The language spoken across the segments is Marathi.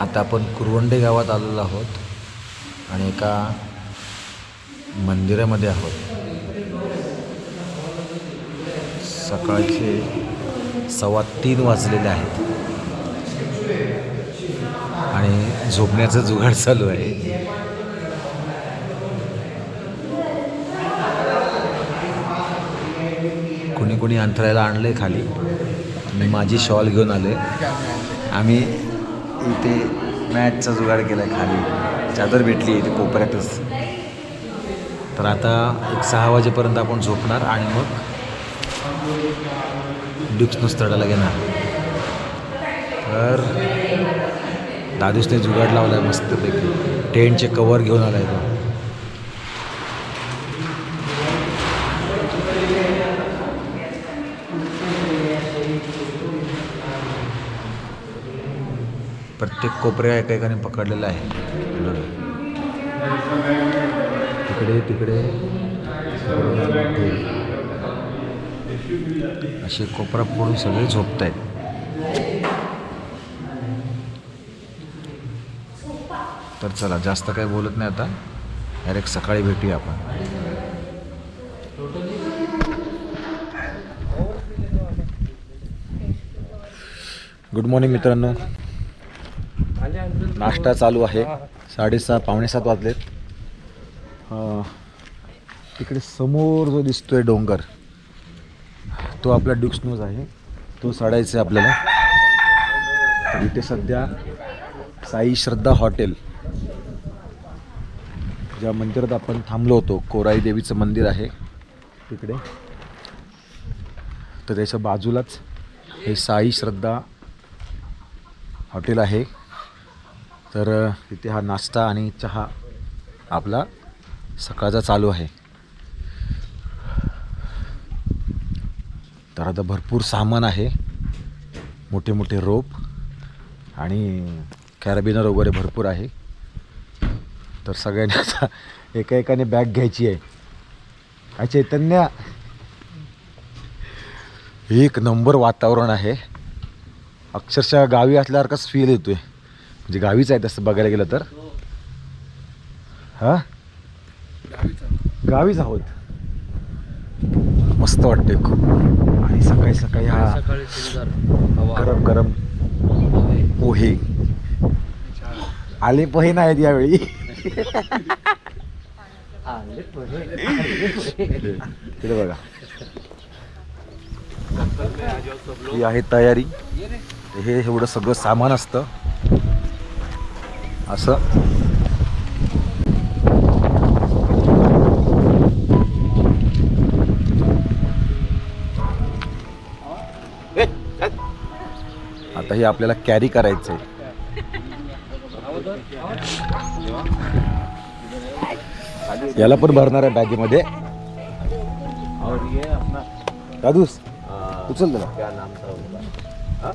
आता आपण कुरवंडे गावात आलेलो आहोत आणि एका मंदिरामध्ये आहोत. सकाळचे सव्वा तीन वाजलेले आहेत. आणि झोपण्याचं जुगाड चालू आहे. कोणी कोणी अंथरायला आणलं खाली. मी माझी शॉल घेऊन आले आम्ही इथे मॅचचा जुगाड केला आहे खाली. चादर भेटली इथे कोपऱ्यातच. तर आता एक सहा वाजेपर्यंत आपण झोपणार आणि मग डिप्स नुसतडायला घेणार. तर दादूसने जुगाड लावला आहे मस्तपैकी टेंटचे कवर घेऊन आला आहे तो. प्रत्येक कोपऱ्या एका एकाने पकडलेला आहे. तिकडे तिकडे. असे कोपरा फोडून सगळे झोपत आहेत तर चला जास्त काही बोलत नाही आता. डायरेक्ट सकाळी भेटूया आपण. गुड मॉर्निंग मित्रांनो. नाश्ता चालू आहे. साडेसहा पावणे सात वाजलेत. तिकडे समोर जो दिसतोय डोंगर तो आपला ड्युक्स न्यूज आहे. तो चढायचा आहे आपल्याला. इथे सध्या साई श्रद्धा हॉटेल ज्या मंदिरात आपण थांबलो होतो. कोराई देवीचं मंदिर आहे तिकडे. तर त्याच्या बाजूलाच हे साई श्रद्धा हॉटेल आहे. तर तिथे इथे हा नाश्ता आणि चहा आपला सकाळचा चालू आहे. तर आता भरपूर सामान आहे. मोठे मोठे रोप आणि कॅरबिनर वगैरे भरपूर आहे. तर सगळ्यांनी आता एका एकाने बॅग घ्यायची आहे. काय चैतन्य एक नंबर वातावरण आहे. अक्षरशः गावी असल्यासारखंच फील येतोय. म्हणजे गावीच आहे तसं बघायला गेलं तर. हा? गावीच आहोत. मस्त वाटते खूप. आणि सकाळी सकाळी हा गरम गरम पोहे. आले पोहे नाहीत यावेळी. तिथे बघा. ही आहे तयारी. हे एवढं सगळं सामान असतं. असं. आता हे आपल्याला कॅरी करायचं आहे याला पण भरणार आहे बॅगेमध्ये. दादूस उचल त्याला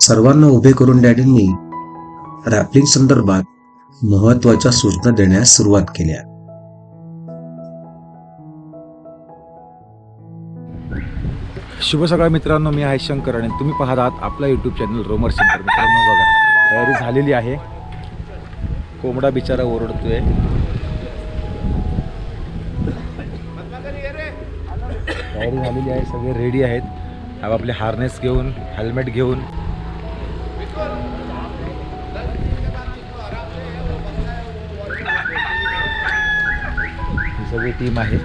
सर्वांना उभे करून डॅडींनी रॅपलिंग संदर्भात महत्त्वाच्या सूचना देण्यास सुरुवात केल्या. शुभ सकाळ मित्रांनो मी आहे शंकर आणि तुम्ही पाहत आहात आपला यूट्यूब चॅनल रोमर शंकर. मित्रांनो बघा तयारी झालेली आहे. कोंबडा बिचारा ओरडतोय. तयारी झालेली आहे सगळे रेडी आहेत. आपले हार्नेस घेऊन हेल्मेट घेऊन. ही सगळी टीम आहे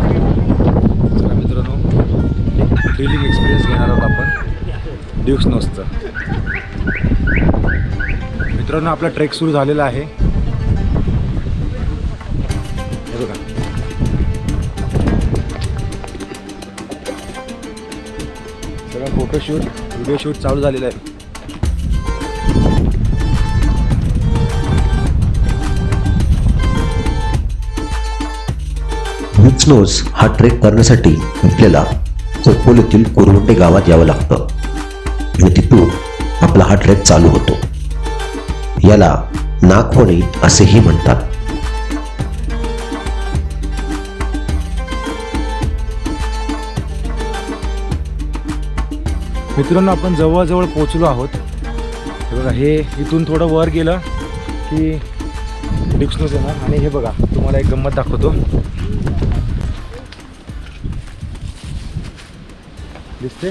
चला मित्रांनो एक थ्रिलिंग एक्सपिरियन्स घेणार आहोत आपण ड्युक्स नसतं. मित्रांनो आपला ट्रेक सुरू झालेला आहे. बघा. सगळं फोटोशूट व्हिडिओ शूट चालू झालेलं आहे. स्नोज हा ट्रेक करण्यासाठी आपल्याला खोपोलीतील कुरवंटे गावात यावं लागतं. आणि तिथून आपला हा ट्रेक चालू होतो. याला नागफणी असेही म्हणतात. मित्रांनो आपण जवळजवळ पोचलो आहोत. हे बघा हे इथून थोडं वर गेलं की डिक्शनच येणार आणि हे बघा तुम्हाला एक गंमत दाखवतो. दिसते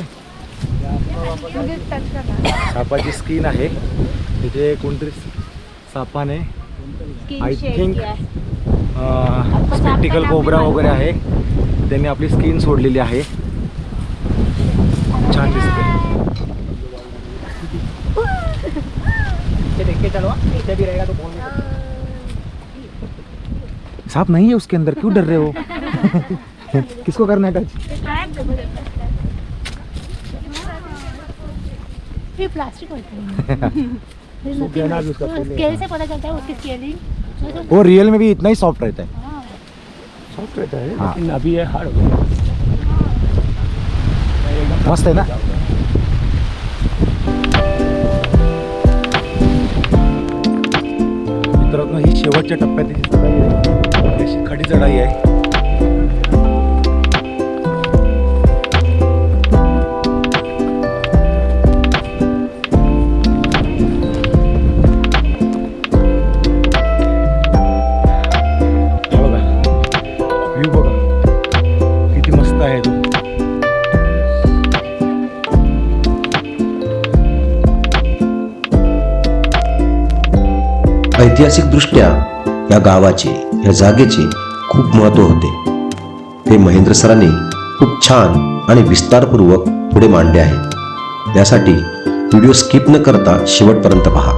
सापाची स्किन आहे. तिथे कोणतरी सापाने आय थिंक स्पेक्टिकल कोबरा वगैरे आहे. त्यांनी आपली स्किन सोडलेली आहे. छान दिसते. सांप नहीं है उसके अंदर. क्यों डर रहे हो? किसको करना है टच ये प्लास्टिक होता. है स्केल से पता चलता है उसकी स्केलिंग वो रियल में भी इतना ही सॉफ्ट रहता है. सॉफ्ट रहता है हाँ। लेकिन अभी ये हार्ड हो गया. मस्त आहे ना? मित्रांनो ही शेवटच्या टप्प्यात अशी खडी चढाई आहे. ऐतिहासिकदृष्ट्या या गावाचे या जागेचे खूप महत्त्व होते. ते महेंद्र सरांनी खूप छान आणि विस्तारपूर्वक पुढे मांडले आहे त्यासाठी व्हिडिओ स्किप न करता शेवटपर्यंत पहा.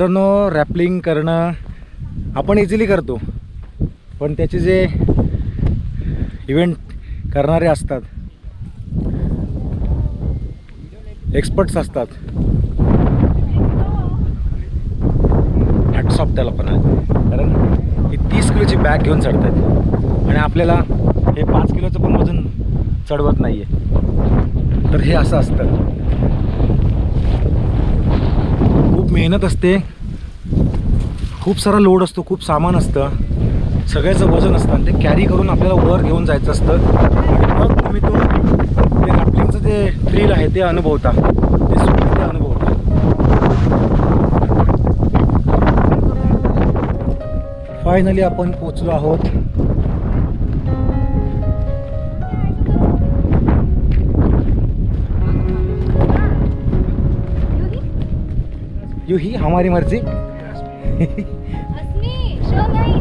मित्रांनो रॅपलिंग करणं आपण इझिली करतो. पण त्याचे जे इव्हेंट करणारे असतात एक्सपर्ट्स असतात हॅटसॉप त्याला पण. कारण ही तीस किलोची बॅग घेऊन चढतात आणि आपल्याला हे पाच किलोचं पण वजन चढवत नाही आहे तर हे असं असतं. खूप मेहनत असते. खूप सारा लोड असतो खूप सामान असतं. सगळ्याचं वजन असतं आणि ते कॅरी करून आपल्याला वर घेऊन जायचं असतं. आणि मग तुम्ही तो ते रॅपलिंगचं जे थ्रिल आहे ते अनुभवता. ते सुद्धा ते अनुभवता. फायनली आपण पोचलो आहोत. यू ही हमारी मर्जी. अस्मी शो नाही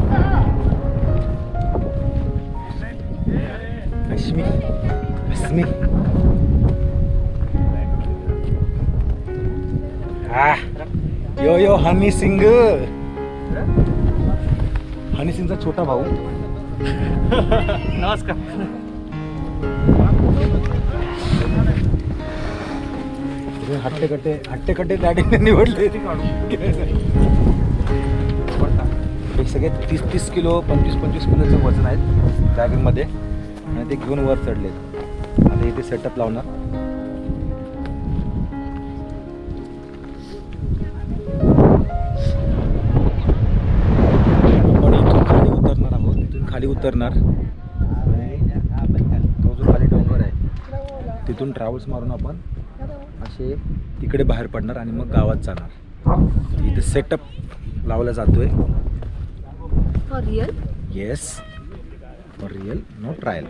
अश्मी अस्मी आ yo yo Honey Singh Honey सिंगचा छोटा भाऊ. नमस्कार. म्हणजे हट्टेकट्टे हट्टेकट्टे गाडीने निवडले. हे सगळे तीस तीस किलो पंचवीस पंचवीस किलोचं वजन आहेत बॅगिंगमध्ये आणि ते घेऊन वर चढलेत. आता इथे सेटअप लावणार. आपण इथून खाली उतरणार आहोत. इथून खाली उतरणार. तो जो खाली डोंगर आहे तिथून ट्रॅव्हल्स मारून आपण असे तिकडे बाहेर पडणार आणि मग गावात जाणार. इथे सेटअप लावला जातोय. For real yes for real no trial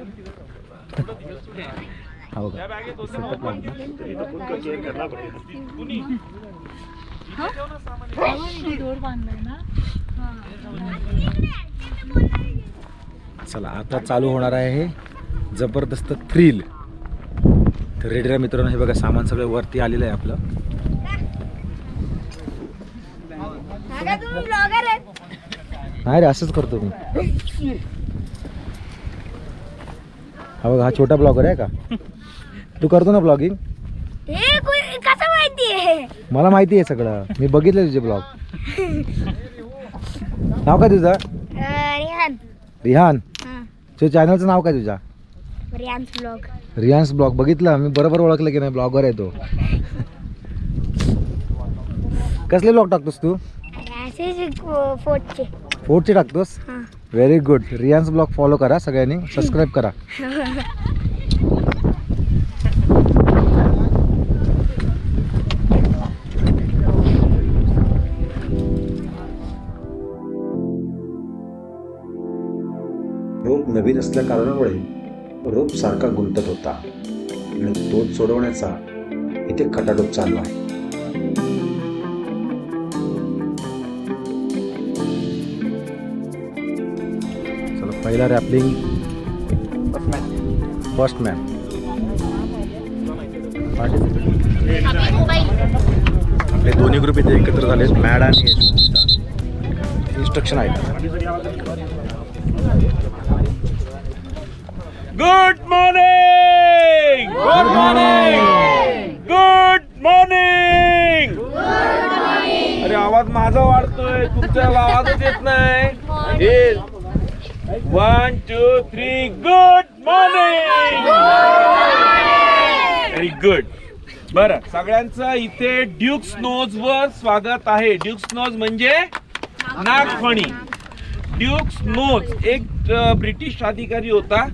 हा बघा. सेटअप चला आता चालू होणार आहे हे जबरदस्त थ्रिल तर रेडीला मित्रांनो हे बघा सामान सगळं वरती आलेलं आहे आपलं. नाही रे असंच करतो मी. हा बघा हा छोटा ब्लॉगर आहे का? तू करतो ना ब्लॉगिंग कोण- कसं माहिती आहे? मला माहिती आहे सगळं. मी बघितलं तुझे ब्लॉग नाव काय तुझं? रिहान. रिहान. हां. तुझ्या चॅनलचं नाव काय तुझ्या? रिहान्स ब्लॉग रिहान्स ब्लॉग बघितलं? मी बरोबर ओळखलं की नाही? ब्लॉगर आहे तो. कसले ब्लॉग टाकतोस तू? फोर्टचे टाकतोस? हां. व्हेरी गुड रिहान्स ब्लॉग फॉलो करा सगळ्यांनी. सबस्क्राईब करा. नवीन असल्या कारणामुळे रोप सारखा गुंतत होता. आणि तोच सोडवण्याचा इथे खटाटोप चालू आहे. चला पहिला रॅपलिंग. First man. आपले दोन्ही ग्रुप इथे एकत्र झाले मॅड आणि इन्स्ट्रक्शन आहेत. Good morning good morning good morning अरे आवाज माझा वाढतोय. तुमचा आवाजच येत नाही. One two three good morning very good बरं सगळ्यांचं इथे ड्युक्स नोज वर स्वागत आहे. ड्युक्स नोज म्हणजे नागफणी. ड्युक्स नोज एक ब्रिटिश अधिकारी होता.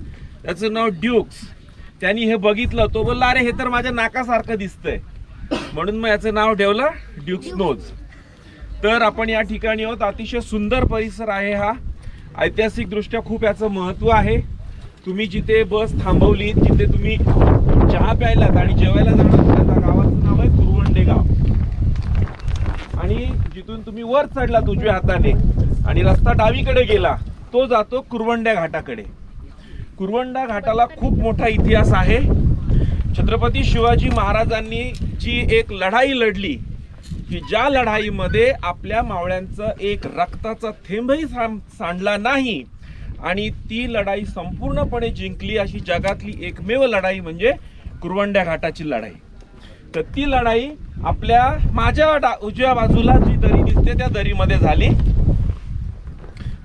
त्याचं नाव ड्युक्स. त्यांनी हे बघितलं तो बोलला अरे हे तर माझ्या नाकासारखं दिसतंय. म्हणून मग याचं नाव ठेवलं ड्युक्स नोज. तर आपण या ठिकाणी आहोत. अतिशय सुंदर परिसर आहे हा. ऐतिहासिकदृष्ट्या खूप याचं महत्त्व आहे. तुम्ही जिथे बस थांबवली जिथे तुम्ही चहा प्यायलात आणि जेवायला जाणार त्या गावाचं नाव आहे कुरवंडे गाव. आणि जिथून तुम्ही वर चढलात उजव्या हाताने आणि रस्ता डावीकडे गेला तो जातो कुरवंड्या घाटाकडे. कुरवंडा घाटाला खूप मोठा इतिहास आहे. छत्रपती शिवाजी महाराजांनी जी एक लढाई लढली की ज्या लढाईमध्ये आपल्या मावळ्यांचं एक रक्ताचा थेंबही सां- सांडला नाही आणि ती लढाई संपूर्णपणे जिंकली अशी जगातली एकमेव लढाई म्हणजे कुरवंड्या घाटाची लढाई. तर ती लढाई आपल्या माझ्या डा- उजव्या बाजूला जी दरी दिसते त्या दरीमध्ये झाली.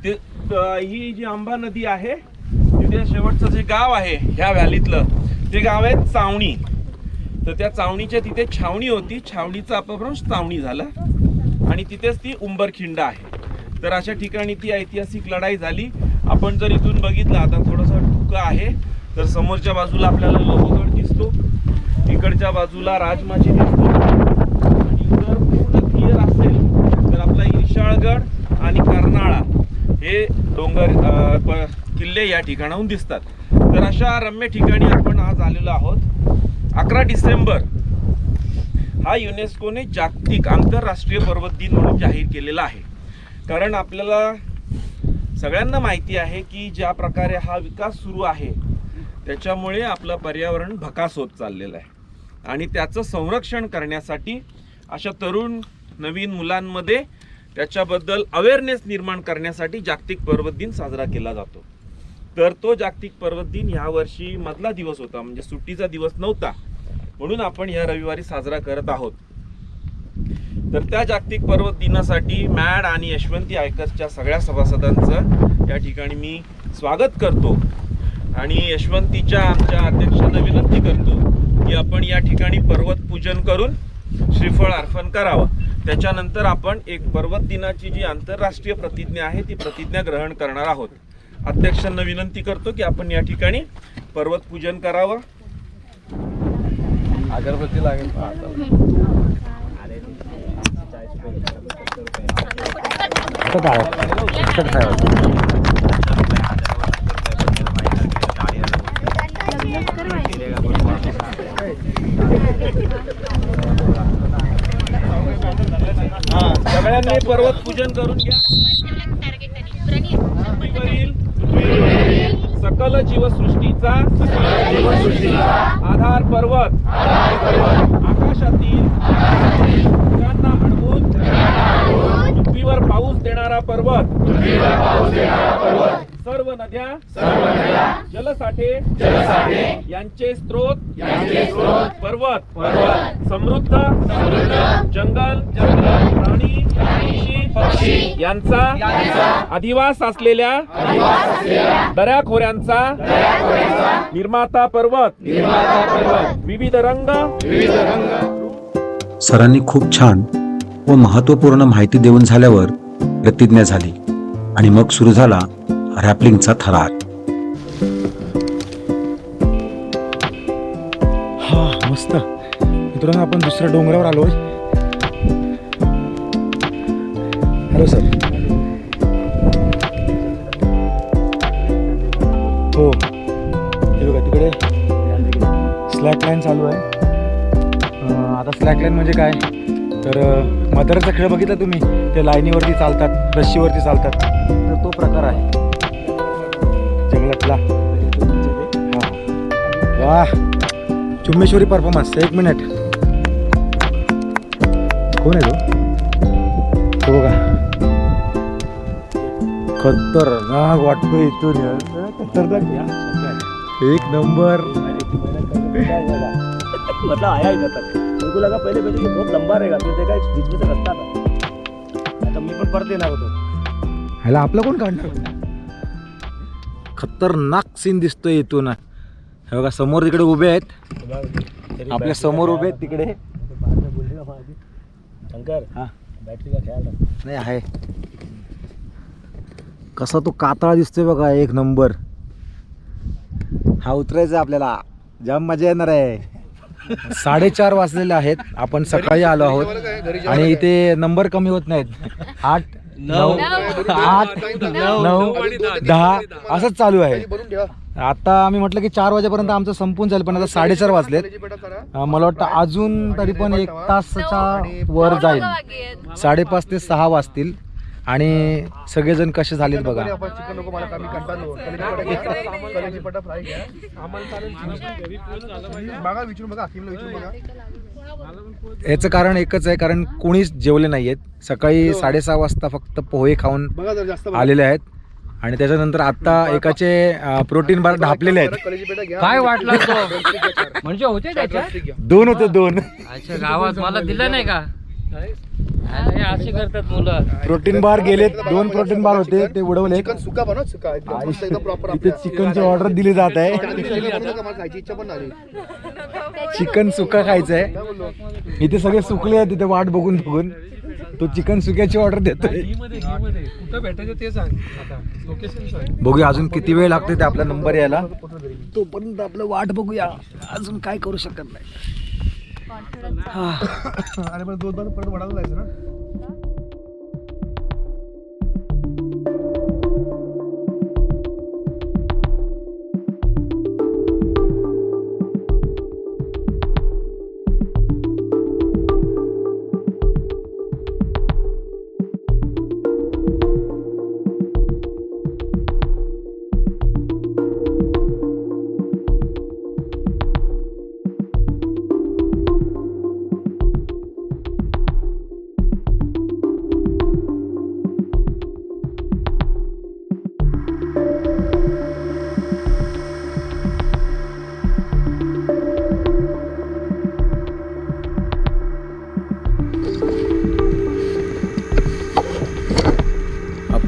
ते ही जी आंबा नदी आहे तिथे शेवटचं जे गाव आहे ह्या व्हॅलीतलं ते गाव आहे चावणी. तर त्या चावणीच्या तिथे छावणी होती. छावणीचा अपभ्रंश चावणी झाला. आणि तिथेच ती उंबरखिंड आहे. तर अशा ठिकाणी ती ऐतिहासिक लढाई झाली. आपण जर इथून बघितलं आता थोडंसं धुकं आहे. तर समोरच्या बाजूला आपल्याला लोहगड दिसतो. इकडच्या बाजूला राजमाची दिसतो. आणि जर पूर्ण क्लिअर असेल तर आपला इशाळगड आणि कर्नाळा हे डोंगर किल्ले या ठिकाणाहून दिसतात. तर अशा रम्य ठिकाणी आपण आज आलेलो आहोत. अकरा डिसेंबर हा युनेस्कोने जागतिक आंतरराष्ट्रीय पर्वत दिन म्हणून जाहीर केलेला आहे. कारण आपल्याला सगळ्यांना माहिती आहे की ज्या प्रकारे हा विकास सुरू आहे त्याच्यामुळे आपलं पर्यावरण भकास होत चाललेलं आहे. आणि त्याचं संरक्षण करण्यासाठी अशा तरुण नवीन मुलांमध्ये त्याच्याबद्दल अवेअरनेस निर्माण करण्यासाठी जागतिक पर्वत दिन साजरा केला जातो. तर तो जागतिक पर्वत दिन ह्या वर्षी मधला दिवस होता म्हणजे सुट्टीचा दिवस नव्हता. म्हणून आपण ह्या रविवारी साजरा करत आहोत. तर त्या जागतिक पर्वत दिनासाठी मॅड आणि यशवंती आयकरच्या सगळ्या सभासदांचं या ठिकाणी मी स्वागत करतो. आणि यशवंतीच्या आमच्या अध्यक्षांना विनंती करतो की आपण या ठिकाणी पर्वत पूजन करून श्रीफळ अर्पण करावं. त्याच्यानंतर आपण एक पर्वत दिनाची जी आंतरराष्ट्रीय प्रतिज्ञा आहे ती प्रतिज्ञा ग्रहण करणार आहोत. अध्यक्षांना विनंती करतो की आपण या ठिकाणी पर्वत पूजन करावं. अगरबत्ती लागेल? सगळ्यांनी पर्वत पूजन करून घ्या. सकल जीवसृष्टीचा आधार पर्वत. आकाशातील ढगांना अडवून पृथ्वीवर पाऊस देणारा पर्वत सर्व नद्या जलसाठे यांचे स्रोत पर्वत समृद्ध जंगल प्राणी पक्षी यांचा अधिवास असलेल्या दऱ्याखोऱ्यांचा निर्माता पर्वत विविध रंग सरांनी खूप छान व महत्त्वपूर्ण माहिती देऊन झाल्यावर प्रतिज्ञा झाली आणि मग सुरू झाला रॅपलिंगचा थरार. हा मस्त. मित्रांनो आपण दुसऱ्या डोंगरावर आलो हॅलो सर हो. हे बघा तिकडे स्लॅक लाईन चालू आहे. आता स्लॅक लाईन म्हणजे काय? तर अं, खेळ बघितला तुम्ही? ते लाईनीवरती चालतात रशीवरती चालतात. तर तो प्रकार आहे. वा चुम्मेश्वरी परफॉर्मन्स एक मिनिट कोण आहे तो? तो बघा. खतरनाक वाटतो इथून. खतरनाक एक नंबर मतलब आया इधर तक मेरे को लगा पहले पहले ये बहुत लंबा रहेगा फिर देखा बीच में से रास्ता था. आता मी पण परत येणार होतो ह्याला आपलं कोण काढणार? खतरनाक सीन दिसतोय इथून. हे बघा समोर तिकडे उभे आहेत. आपल्यासमोर उभे आहेत तिकडे. शंकर हाँ। बैटरी का ख्याल रख. नाही आहे. कसा तो कातळा दिसतोय बघा एक नंबर. हा उतरायचा आपल्याला. जाम मजा येणार आहे. साडेचार वाजलेले आहेत. आपण सकाळी आलो आहोत. आणि इथे नंबर कमी होत नाहीत. आठ नऊ. आठ नऊ. दहा. असंच चालू आहे. आता आम्ही म्हटलं की चार वाजेपर्यंत आमचं संपून जाईल पण आता साडेचार वाजलेत. मला वाटतं अजून तरी पण एक तासाच्या वर जाईल. साडेपाच ते सहा वाजतील. आणि सगळेजण कसे झालेत बघा. याचं कारण एकच आहे कारण कोणीच जेवले नाहीयेत. सकाळी साडेसहा वाजता फक्त पोहे खाऊन आलेले आहेत. आणि त्याच्यानंतर आता एकाचे प्रोटीन बार ढापलेले आहेत. काय वाटलं तो? म्हणजे होते त्याच्यात? दोन होते दोन. अच्छा गावात मला दिलं नाही का? असे करतात मुलं. प्रोटीन बार गेलेत दोन प्रोटीन बार होते ते उडवले. सुका बनव सुका. एकदम मस्त एकदम प्रॉपर इथे चिकनची ऑर्डर दिली जात आहे. खायची इच्छा पण झाली चिकन सुका खायचं आहे इथे सगळे सुकले आहेत तिथे वाट बघून बघून. तो चिकन सुक्याची ऑर्डर देतोय. कुठं भेटायचं ते सांग. आता लोकेशन सांग. बघूया अजून किती वेळ लागते ते आपला नंबर यायला. तोपर्यंत आपलं वाट बघूया. अजून काय करू शकत नाही. अरे पण दोन दोन परत वडाला जायचं ना?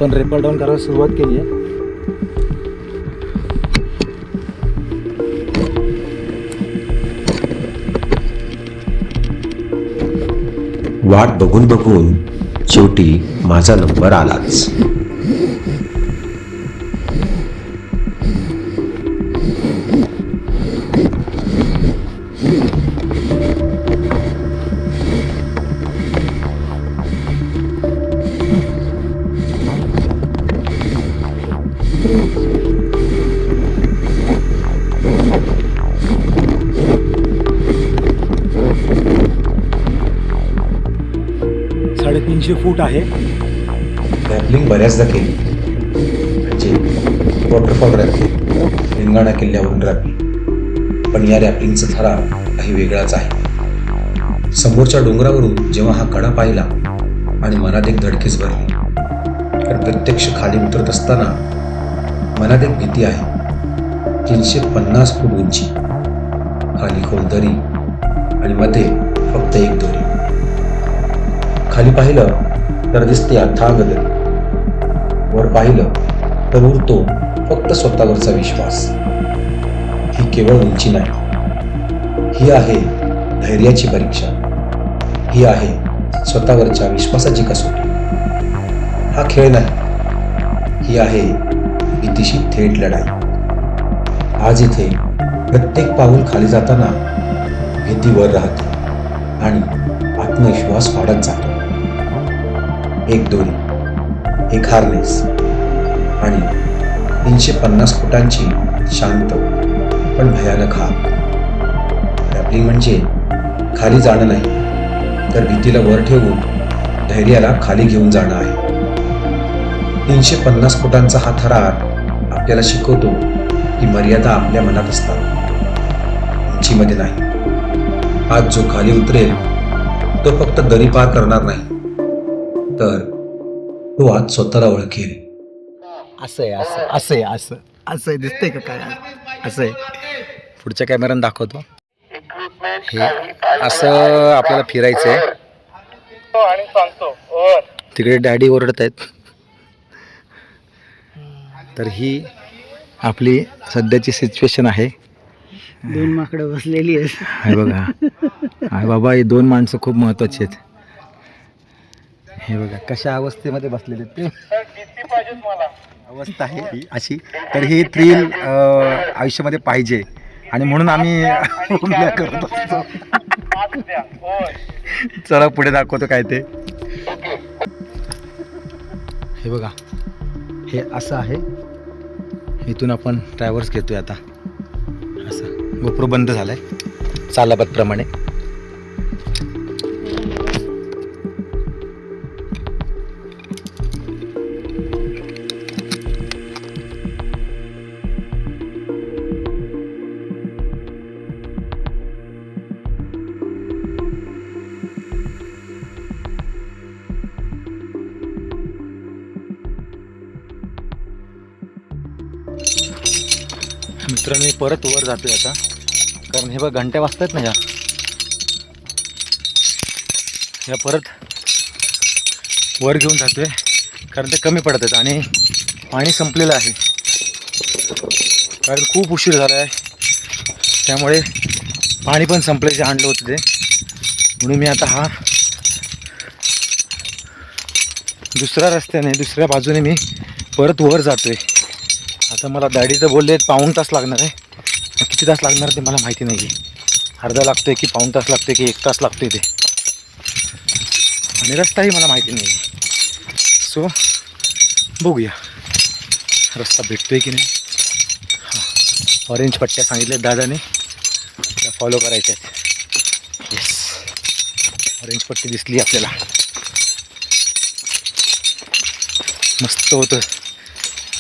आपण रेपर डाऊन करायला सुरुवात केली आहे. वाट बघून बघून शेवटी माझा नंबर आलाच. तीनशे फूट आहे. रॅपलिंग बऱ्याचदा केली. म्हणजे वॉटरफॉल रॅपलिंग रिंगाणा किल्ल्यावरून रॅपलिंग पण या रॅपलिंगचा थरा काही वेगळाच आहे. समोरच्या डोंगरावरून जेव्हा हा कडा पाहिला आणि मनात एक धडकीच भरली. तर प्रत्यक्ष खाली उतरत असताना मनात एक भीती आहे. तीनशे पन्नास फूट उंची. खाली खोल दरी आणि मध्ये फक्त एक दोरी. खाली पाहिलं तर दिसते अथांग दरी. वर पाहिलं तर उरतो फक्त स्वतःवरचा विश्वास. ही केवळ उंची नाही. ही आहे धैर्याची परीक्षा. ही आहे स्वतःवरच्या विश्वासाची कसोटी. हा खेळ नाही. ही आहे भीतीशी थेट लढाई. आज इथे प्रत्येक पाऊल खाली जाताना भीती वर राहते आणि आत्मविश्वास वाढत जातो. एक दोरी एक हार्नेस आणि तीनशे पन्नास फुटांची शांत पण भयानक हाक. रॅपलिंग म्हणजे खाली जाणं नाही तर भीतीला वर ठेवून धैर्याला खाली घेऊन जाणं आहे. तीनशे पन्नास फुटांचा हा थरार आपल्याला शिकवतो की मर्यादा आपल्या मनात असतात. उंचीमध्ये नाही. आज जो खाली उतरेल तो फक्त दरी पार करणार नाही. तर तो आज स्वतःला ओळखेल असं आहे असं असं आहे असं असं आहे दिसतंय का काय? असं आहे पुढच्या कॅमेऱ्यानं दाखवतो. हे असं आपल्याला फिरायचं आहे तिकडे डॅडी ओरडत आहेत. तर ही आपली सध्याची सिच्युएशन आहे. दोन माकडं बसलेली आहेत. आहे बघा. बाबा ही दोन माणसं खूप महत्वाची आहेत. हे बघा कशा अवस्थेमध्ये बसलेले आहेत ते? अवस्था आहे ही अशी. तर ही थ्रिल आयुष्यामध्ये पाहिजे. आणि म्हणून आम्ही करत असतो चला पुढे दाखवतो काय ते. हे बघा हे असं आहे. इथून आपण ट्रॅव्हल्स घेतोय आता. असं गोप्रो बंद झालाय. चालापतप्रमाणे मित्रांनो मी परत वर जातोय आता. कारण हे बघ घंट्या वाजतात ना ह्या या परत वर घेऊन जातोय. कारण ते कमी पडतात आणि पाणी संपलेलं आहे. कारण खूप उशीर झाला आहे. त्यामुळे पाणी पण संपल्याचे आणलं होतं ते. म्हणून मी आता हा दुसऱ्या रस्त्याने दुसऱ्या बाजूने मी परत वर जातोय. तर मला डॅडी तर बोलले पाऊण तास लागणार आहे. किती तास लागणार ते मला माहिती नाही आहे अर्धा लागतो आहे की पाऊण तास लागतोय की एक तास लागतो आहे ते. आणि रस्ताही मला माहिती नाही सो बघूया. रस्ता भेटतोय की नाही? हां. ऑरेंज पट्ट्या सांगितल्या दादाने. त्या फॉलो करायच्या आहेत. येस ऑरेंज पट्टी दिसली आपल्याला. मस्त होतं.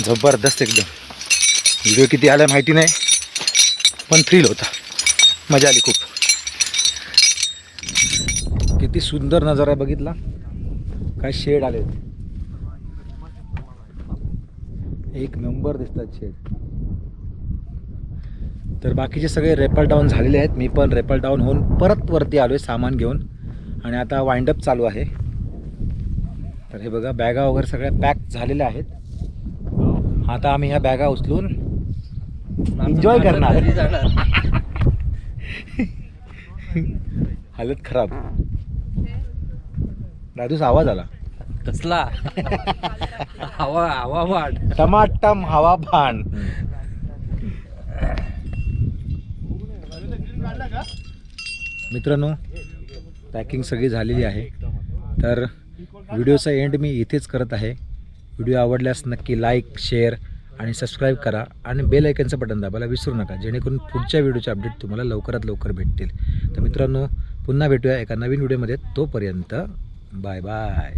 जबरदस्त एकदम. व्हिडिओ किती आला माहिती नाही पण थ्रिल होता. मजा आली खूप. किती सुंदर नजारा बघितला. काय शेड आले एक नंबर दिसतात शेड तर बाकीचे सगळे रेपल डाऊन झालेले आहेत. मी पण रेपल डाऊन होऊन परत वरती आलो आहे सामान घेऊन. आणि आता वाइंडअप चालू आहे. तर हे बघा बॅगा वगैरे सगळ्या पॅक झालेल्या आहेत. आता आम्ही ह्या बॅगा उचलून एन्जॉय करणार. हालत खराब. दादूचा आवाज आला. कसला? हवा हवा वाढ. टमाटम हवा भान. मित्रांनो पॅकिंग सगळी झालेली आहे. तर व्हिडिओचा एंड मी इथेच करत आहे. व्हिडिओ आवडल्यास नक्की लाईक शेअर आणि सबस्क्राईब करा आणि बेल ऐकनचं बटन दाबायला विसरू नका जेणेकरून पुढच्या व्हिडिओचे अपडेट तुम्हाला लवकरात लवकर भेटतील. तर मित्रांनो पुन्हा भेटूया एका नवीन व्हिडिओमध्ये तोपर्यंत बाय बाय